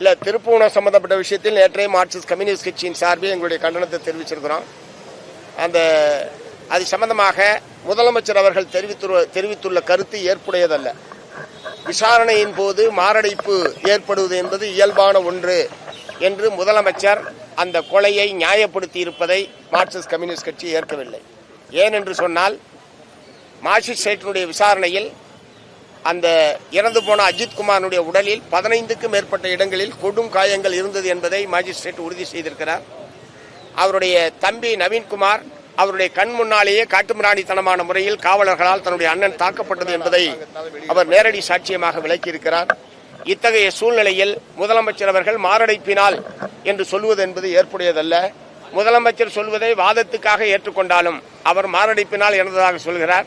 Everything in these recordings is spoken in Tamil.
இல்ல திருப்பூணம் சம்பந்தப்பட்ட விஷயத்தில் நேற்றைய மார்க்சிஸ்ட் கம்யூனிஸ்ட் கட்சியின் சார்பில் எங்களுடைய கண்டனத்தை தெரிவிச்சிருக்கிறோம். அந்த அது சம்பந்தமாக முதலமைச்சர் அவர்கள் தெரிவித்து தெரிவித்துள்ள கருத்து ஏற்புடையதல்ல. விசாரணையின் போது மாரடைப்பு ஏற்படுவது என்பது இயல்பான ஒன்று என்று முதலமைச்சர் அந்த கொலையை நியாயப்படுத்தி இருப்பதை மார்க்சிஸ்ட் கம்யூனிஸ்ட் கட்சி ஏற்கவில்லை. ஏன் என்று சொன்னால் மாஜிஸ்ட்ரேட்டினுடைய விசாரணையில் அந்த இறந்து போன அஜித்குமாரனுடைய உடலில் பதினைந்துக்கும் மேற்பட்ட இடங்களில் கொடும் காயங்கள் இருந்தது என்பதை மாஜிஸ்ட்ரேட் உறுதி செய்திருக்கிறார். அவருடைய தம்பி நவீன்குமார் அவருடைய கண் முன்னாலேயே காட்டுமிராணித்தனமான முறையில் காவலர்களால் தன்னுடைய அண்ணன் தாக்கப்பட்டது என்பதை அவர் நேரடி சாட்சியமாக விளக்கியிருக்கிறார். இத்தகைய சூழ்நிலையில் முதலமைச்சர் அவர்கள் மாரடைப்பினால் என்று சொல்வது என்பது ஏற்புடையதல்ல. முதலமைச்சர் சொல்வதை வாதத்துக்காக ஏற்றுக்கொண்டாலும் அவர் மாரடைப்பினால் இறந்ததாக சொல்கிறார்.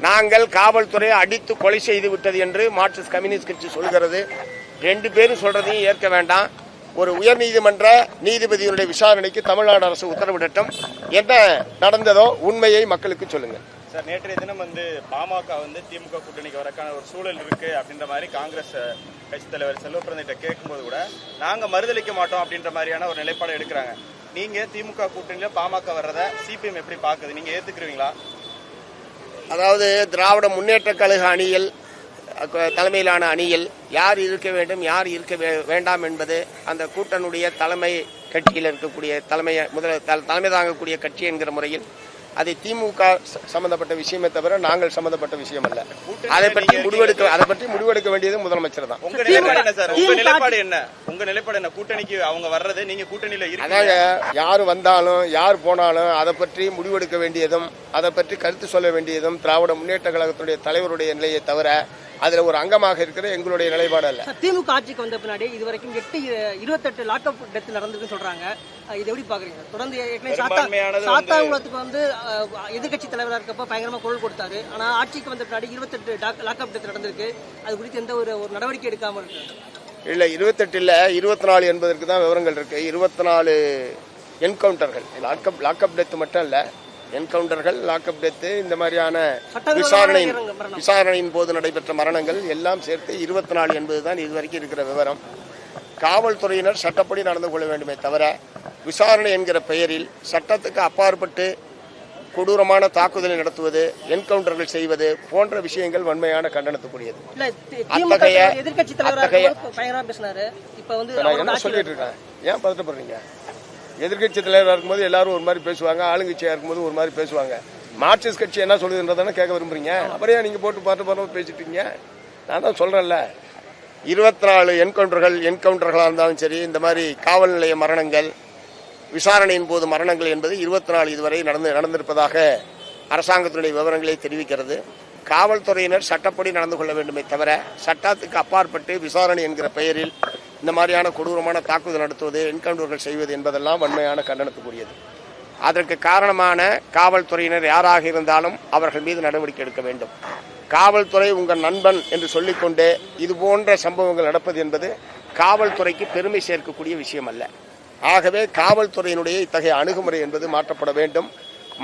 நாங்கள் காவல்துறையை அடித்து கொலை செய்து விட்டது என்று மார்க்சிஸ்ட் கம்யூனிஸ்ட் கட்சி சொல்கிறது. ரெண்டு பேரும் சொல்றதையும் ஏற்க வேண்டாம். ஒரு உயர்நீதிமன்ற நீதிபதியினுடைய விசாரணைக்கு தமிழ்நாடு அரசு உத்தரவிடட்டும். என்ன நடந்ததோ உண்மையை மக்களுக்கு சொல்லுங்க சார் நேற்றைய தினம் வந்து பாமக வந்து திமுக கூட்டணிக்கு வரக்கான ஒரு சூழல் இருக்கு அப்படின்ற மாதிரி காங்கிரஸ் அஹ், கட்சித் தலைவர் செல்வப்பிரந்திட்ட கேட்கும்போது கூட நாங்க மறுதளிக்க மாட்டோம் அப்படின்ற மாதிரியான ஒரு நிலைப்பாடு எடுக்கிறாங்க. நீங்க திமுக கூட்டணியில பாமக வர்றத சிபிஎம் எப்படி பாக்குது? நீங்க ஏத்துக்கிறீங்களா? அதாவது திராவிட முன்னேற்ற கழக அணியில் தலைமையிலான அணியில் யார் இருக்க வேண்டும் யார் இருக்க வேண்டாம் என்பது அந்த கூட்டனுடைய தலைமை கட்சியில் இருக்கக்கூடிய தலைமை முதல தலைமை தாங்கக்கூடிய கட்சி என்கிற முறையில் அது திமுக சம்பந்தப்பட்ட விஷயமே தவிர நாங்கள் சம்பந்தப்பட்ட விஷயம் அல்ல அதை பற்றி முடிவெடுக்க அதை பற்றி முடிவெடுக்க வேண்டியது முதலமைச்சர் தான். உங்க நிலைப்பாடு என்ன சார்? உங்க நிலைப்பாடு என்ன? உங்க நிலைப்பாடு என்ன? கூட்டணிக்கு அவங்க வர்றது நீங்க கூட்டணியில அதாங்க யார் வந்தாலும் யார் போனாலும் அதை பற்றி முடிவெடுக்க வேண்டியதும் அதை பற்றி கருத்து சொல்ல வேண்டியதும் திராவிட முன்னேற்ற கழகத்துடைய தலைவருடைய நிலையை தவிர அதுல ஒரு அங்கமாக இருக்கிற எங்களுடைய நிலைப்பாடு அல்ல. திமுக ஆட்சிக்கு வந்த பின்னாடி இது வரைக்கும் எட்டு இருபத்தெட்டு லாக்அப் டெத் நடந்திருக்குன்னு சொல்றாங்க. இது எப்படி பாக்குறீங்க? தொடர்ந்து சாத்தாங்குளத்துக்கு வந்து எதிர்கட்சி தலைவரா இருக்கப்ப பயங்கரமா குரல் கொடுத்தாரு. ஆனா ஆட்சிக்கு வந்த பின்னாடி இருபத்தெட்டு லாக்அப் டெத் நடந்திருக்கு. அது குறித்து எந்த ஒரு ஒரு நடவடிக்கை எடுக்காம இருக்கு? இல்ல இருபத்தெட்டு இல்ல இருபத்தி நாலு என்பதற்கு தான் விவரங்கள் இருக்கு. இருபத்தி நாலு என்கவுண்டர்கள். லாக்அப் லாக்அப் டெத் மட்டும் இல்ல. என்கவுண்டர்கள் லாக்அப் டெத்து இந்த மாதிரியான விசாரணையின். விசாரணையின் போது நடைபெற்ற மரணங்கள் எல்லாம் சேர்த்து இருபத்தி நாலு என்பதுதான் இதுவரைக்கும் இருக்கிற விவரம். காவல்துறையினர் சட்டப்படி நடந்து கொள்ள வேண்டுமே தவிர விசாரணை என்கிற பெயரில் சட்டத்துக்கு அப்பாற்பட்டு கொடூரமான தாக்குதலை நடத்துவது என்கவுண்டர்கள் செய்வது போன்ற விஷயங்கள் வன்மையான கண்டனத்துக்குரியது. அத்தகைய- அத்தகைய- இப்ப வந்து சொல்லிட்டு இருக்கேன்? ஏன் பதட்டப்படுறீங்க? எதிர்க்கட்சி தலைவராக இருக்கும்போது எல்லாரும் ஒரு மாதிரி பேசுவாங்க ஆளுங்கட்சியா இருக்கும்போது ஒரு மாதிரி பேசுவாங்க. மார்க்சிஸ்ட் கட்சி என்ன சொல்லுதுன்றதானே கேட்க விரும்புறீங்க? அப்புறம் நீங்கள் நீங்க போட்டு பாட்டு பாட்டு பேசிட்டு நான் தான் சொல்றேன்ல. இருபத்தி நாலு என்கவுண்டர்கள் என்கவுண்டர்களாக இருந்தாலும் சரி இந்த மாதிரி காவல் நிலைய மரணங்கள் விசாரணையின் போது மரணங்கள் என்பது இருபத்தி நாலு இதுவரை நடந்து நடந்திருப்பதாக அரசாங்கத்தினுடைய விவரங்களை தெரிவிக்கிறது. காவல்துறையினர் சட்டப்படி நடந்து கொள்ள வேண்டுமே தவிர சட்டத்துக்கு அப்பாற்பட்டு விசாரணை என்கிற பெயரில் இந்த மாதிரியான கொடூரமான தாக்குதல் நடத்துவது என்கவுண்டர்கள் செய்வது என்பதெல்லாம் வன்மையான கண்டனத்துக்குரியது. அதற்கு காரணமான காவல்துறையினர் யாராக இருந்தாலும் அவர்கள் மீது நடவடிக்கை எடுக்க வேண்டும். காவல்துறை உங்கள் நண்பன் என்று சொல்லிக்கொண்டே இது போன்ற சம்பவங்கள் நடப்பது என்பது காவல்துறைக்கு பெருமை சேர்க்கக்கூடிய விஷயம் அல்ல ஆகவே காவல்துறையினுடைய இத்தகைய அணுகுமுறை என்பது மாற்றப்பட வேண்டும்.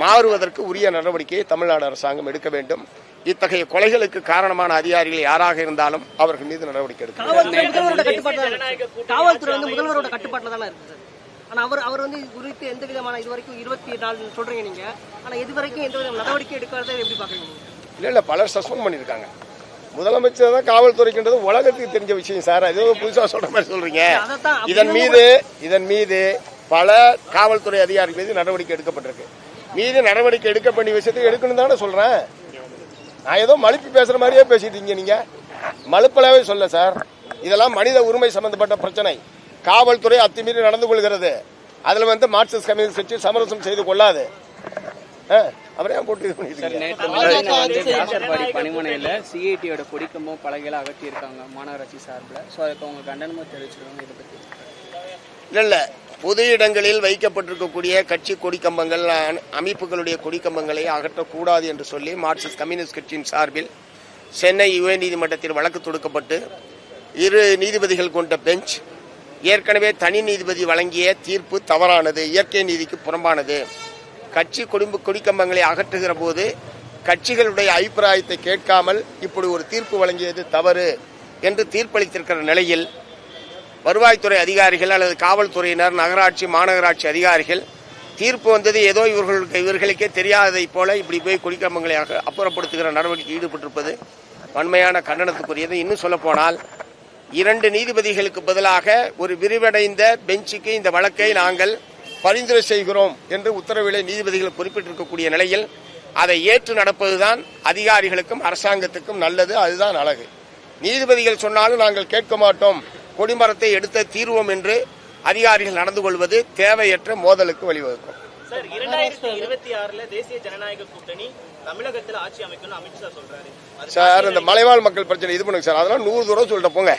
மாறுவதற்கு உரிய நடவடிக்கையை தமிழ்நாடு அரசாங்கம் எடுக்க வேண்டும். இத்தகைய கொலைகளுக்கு காரணமான அதிகாரிகள் யாராக இருந்தாலும் அவர்கள் மீது நடவடிக்கை எடுக்க வேண்டும். காவல்துறை முதல்வரோட கட்டுப்பாட்டுல தான் இருக்கு. காவல்துறை வந்து முதல்வரோட கட்டுப்பாட்டுல தானே இருக்கு சார். ஆனா அவர் அவர் வந்து இது குறித்து எந்த விதமான இது வரைக்கும் இருபத்தி நாலு சொல்றீங்க நீங்க ஆனா இது வரைக்கும் எந்த வித நடவடிக்கை எடுக்காத எப்படி பாக்குறீங்க நீங்க? இல்ல இல்ல பலர் சஸ்பெண்ட் பண்ணிருக்காங்க முதலமைச்சர் தான் காவல்துறைக்குன்றது உலகத்துக்கு தெரிஞ்ச விஷயம் சார் அது புதுசா சொல்ற மாதிரி சொல்றீங்க இதன் மீது இதன் மீது பல காவல்துறை அதிகாரிகள் மீது நடவடிக்கை எடுக்கப்பட்டிருக்கு மீது நடவடிக்கை எடுக்க வேண்டிய விஷயத்தை எடுக்கணும் தானே சொல்றேன் நான் ஏதோ மழுப்பி பேசுற மாதிரியே பேசிட்டு இருக்கீங்க நீங்க. மழுப்பலாவே சொல்ல சார். இதெல்லாம் மனித உரிமை சம்பந்தப்பட்ட பிரச்சனை. காவல்துறை அத்துமீறி நடந்து கொள்கிறது. அதுல வந்து மார்க்சிஸ்ட் கம்யூனிஸ்ட் கட்சி சமரசம் செய்து கொள்ளாது. ஆ, அப்புறம் ஏன் போட்டு பணிமனையில் சிஐடியோட கொடிக்கம்பம் பலகைகளை அகற்றியிருக்காங்க மாநகராட்சி சார்பில். ஸோ கண்டனமும் தெரிவிச்சிருக்காங்க இதை பற்றி இல்ல இல்ல. பொது இடங்களில் வைக்கப்பட்டிருக்கக்கூடிய கட்சி கொடிக்கம்பங்கள் அமைப்புகளுடைய கொடிக்கம்பங்களை அகற்றக்கூடாது என்று சொல்லி மார்க்சிஸ்ட் கம்யூனிஸ்ட் கட்சியின் சார்பில் சென்னை உயர்நீதிமன்றத்தில் வழக்கு தொடுக்கப்பட்டு இரு நீதிபதிகள் கொண்ட பெஞ்ச் ஏற்கனவே தனி நீதிபதி வழங்கிய தீர்ப்பு தவறானது இயற்கை நீதிக்கு புறம்பானது. கட்சி குடும்ப கொடிக்கம்பங்களை அகற்றுகிற போது கட்சிகளுடைய அபிப்பிராயத்தை கேட்காமல் இப்படி ஒரு தீர்ப்பு வழங்கியது தவறு என்று தீர்ப்பளித்திருக்கிற நிலையில் வருவாய்த்துறை அதிகாரிகள் அல்லது காவல்துறையினர் நகராட்சி மாநகராட்சி அதிகாரிகள் தீர்ப்பு வந்தது ஏதோ இவர்களுக்கு இவர்களுக்கே தெரியாததைப் போல இப்படி போய் கொடிக்கம்பங்களை அப்புறப்படுத்துகிற நடவடிக்கை ஈடுபட்டிருப்பது வன்மையான கண்டனத்துக்குரியது. இன்னும் சொல்லப்போனால் இரண்டு நீதிபதிகளுக்கு பதிலாக ஒரு விரிவடைந்த பெஞ்சுக்கு இந்த வழக்கை நாங்கள் பரிந்துரை செய்கிறோம் என்று உத்தரவிலே நீதிபதிகள் குறிப்பிட்டிருக்கக்கூடிய நிலையில் அதை ஏற்று நடப்பதுதான் அதிகாரிகளுக்கும் அரசாங்கத்துக்கும் நல்லது. அதுதான் அழகு. நீதிபதிகள் சொன்னாலும் நாங்கள் கேட்க மாட்டோம். கொடிமரத்தை எடுத்த தீர்வோம் என்று அதிகாரிகள் நடந்து கொள்வது தேவையற்ற மோதலுக்கு வழிவகுக்கும். சார் இரண்டாயிரத்தி இருபத்தி ஆறுல தேசிய ஜனநாயக கூட்டணி தமிழகத்துல ஆட்சி அமைக்கணும்னு அமித்ஷா சொல்றாரு. அது சார் இந்த மலைவாழ் மக்கள் பிரச்சனை இது பண்ணுங்க சார். அதெல்லாம் நூறு தூரம் சொல்லிட்டு போங்க.